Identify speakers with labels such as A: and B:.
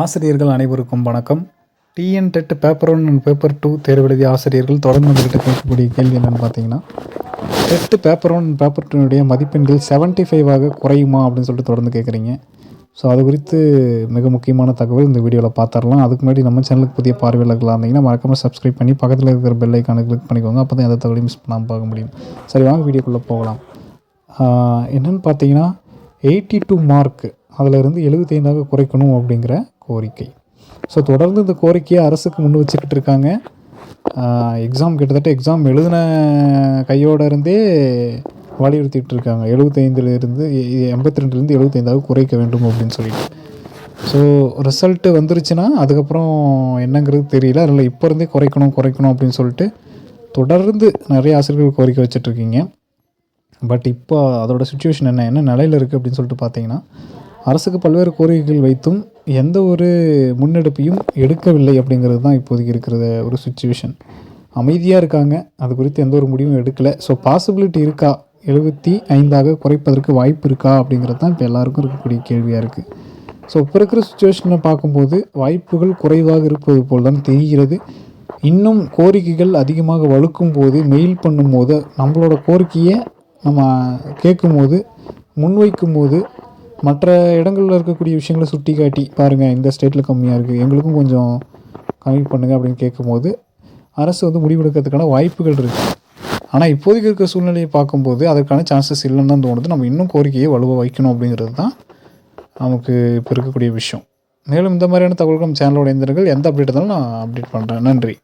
A: ஆசிரியர்கள் அனைவருக்கும் வணக்கம். TN TET paper one and paper two தேர்வு எழுதிய ஆசிரியர்கள் தொடர்ந்து நம்மகிட்ட கேட்கக்கூடிய கேள்வி என்னென்னு பார்த்தீங்கன்னா டெட்டு பேப்பர் ஒன் பேப்பர் டூனுடைய மதிப்பெண்கள் 75 ஃபைவாக குறையுமா அப்படின்னு சொல்லிட்டு தொடர்ந்து கேட்குறீங்க. ஸோ அது குறித்து மிக முக்கியமான தகவல் இந்த வீடியோவில் பார்த்துடலாம் அதுக்கு முன்னாடி நம்ம சேனலுக்கு புதிய பார்வையாளர்களாக இருந்தீங்கன்னா மறக்காமல் சப்ஸ்கிரைப் பண்ணி பக்கத்தில் இருக்கிற பெல் ஐக்கானை கிளிக் பண்ணிக்கோங்க. அப்போ தான் எந்த தகவலையும் மிஸ் பண்ணாமல் பார்க்க முடியும். சரி வாங்க வீடியோக்குள்ளே போகலாம். என்னென்னு பார்த்தீங்கன்னா எயிட்டி டூ மார்க் அதில் இருந்து எழுபத்தைந்தாக குறைக்கணும் அப்படிங்கிற கோரிக்கை. ஸோ தொடர்ந்து இந்த கோரிக்கையை அரசுக்கு முன் வச்சுக்கிட்டு இருக்காங்க. எக்ஸாம் கிட்டத்தட்ட எக்ஸாம் எழுதின கையோட இருந்தே வலியுறுத்திட்டு இருக்காங்க. எழுபத்தைந்துலேருந்து எண்பத்தி ரெண்டுலேருந்து எழுபத்தைந்தாவது குறைக்க வேண்டும் அப்படின்னு சொல்லிட்டு. ஸோ ரிசல்ட்டு வந்துருச்சுன்னா அதுக்கப்புறம் என்னங்கிறது தெரியல. அதில் இப்போ இருந்தே குறைக்கணும் குறைக்கணும் அப்படின்னு சொல்லிட்டு தொடர்ந்து நிறைய ஆசிரியர்கள் கோரிக்கை வச்சிட்ருக்கீங்க பட் இப்போ அதோட சுச்சுவேஷன் என்ன என்ன நிலையில் இருக்குது அப்படின்னு சொல்லிட்டு பார்த்தீங்கன்னா அரசுக்கு பல்வேறு கோரிக்கைகள் வைத்தும் எந்த ஒரு முன்னெடுப்பையும் எடுக்கவில்லை அப்படிங்கிறது தான் இப்போதைக்கு இருக்கிற ஒரு சுச்சுவேஷன் அமைதியாக இருக்காங்க. அது குறித்து எந்த ஒரு முடிவும் எடுக்கலை. ஸோ பாசிபிலிட்டி இருக்கா? எழுபத்தி ஐந்தாக குறைப்பதற்கு வாய்ப்பு இருக்கா? அப்படிங்கிறது தான் இப்போ எல்லாருக்கும் இருக்கக்கூடிய கேள்வியாக இருக்குது ஸோ இப்போ இருக்கிற சுச்சுவேஷனை பார்க்கும்போது வாய்ப்புகள் குறைவாக இருப்பது போல் தான் தெரிகிறது. இன்னும் கோரிக்கைகள் அதிகமாக வலுக்கும் போது மெயில் பண்ணும்போது நம்மளோட கோரிக்கையை நம்ம கேட்கும்போது முன்வைக்கும் போது மற்ற இடங்களில் இருக்கக்கூடிய விஷயங்களை சுட்டி காட்டி பாருங்கள் இந்த ஸ்டேட்டில் கம்மியாக இருக்குது எங்களுக்கும் கொஞ்சம் கம்மி பண்ணுங்கள் அப்படின்னு கேட்கும்போது அரசு வந்து முடிவெடுக்கிறதுக்கான வாய்ப்புகள் இருக்குது ஆனால் இப்போதைக்கு இருக்கிற சூழ்நிலையை பார்க்கும்போது அதற்கான சான்சஸ் இல்லைன்னு தான் தோணுது. நம்ம இன்னும் கோரிக்கையை வலுவாக வைக்கணும் அப்படிங்கிறது தான் நமக்கு இப்போ இருக்கக்கூடிய விஷயம். மேலும் இந்த மாதிரியான தகவல்கள் நம்ம சேனலோட இயந்திரங்கள் எந்த அப்டேட் இருந்தாலும் நான் அப்டேட் பண்ணுறேன் நன்றி.